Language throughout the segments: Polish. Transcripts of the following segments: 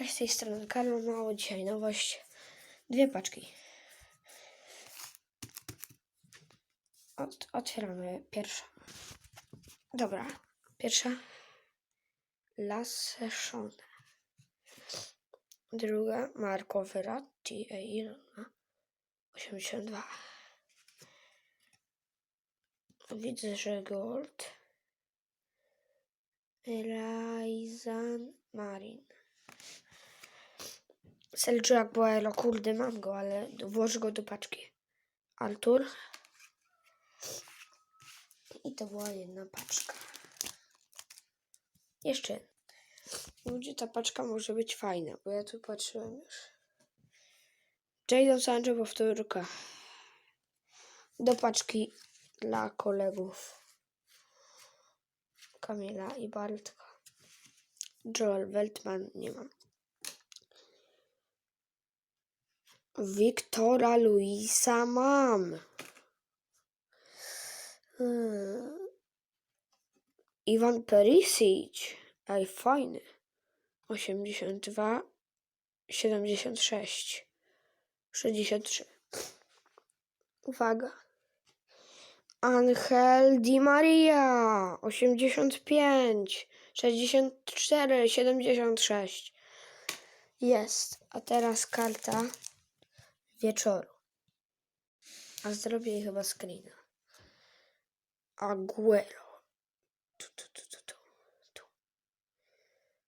Cześć, z tej strony Karol Mało. Dzisiaj nowość. Dwie paczki. Ot otwieramy pierwsza. Dobra, pierwsza. La Seszone. Druga Marco Verratti. Ej, ile on ma? 82. Widzę, że Gold. Raizan Marin. Selgio Aguero, kurde, mam go, ale włożę go do paczki. Altur. I to była jedna paczka. Jeszcze. Ludzie, ta paczka może być fajna, bo ja tu patrzyłem już. Jadon Sancho powtórka. Do paczki dla kolegów. Kamila i Bartka. Joel Weltman nie mam. Wiktora Luisa mam. Hmm. Iwan Perisic. Ej, fajny. 82, 76, 63. Uwaga. Angel Di Maria. 85, 64, 76. Jest. A teraz karta wieczoru. A zrobię jej chyba screena. Aguero. Tu, tu, tu, tu, tu, tu.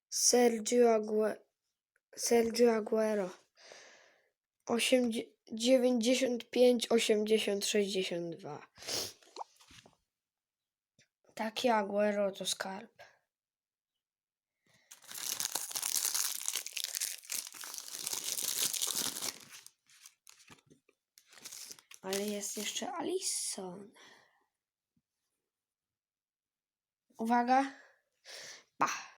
Sergio Aguero. Sergio Aguero. 8, 95, 80, 62. Takie Aguero to skarb. Ale jest jeszcze Alison. Uwaga. Pa.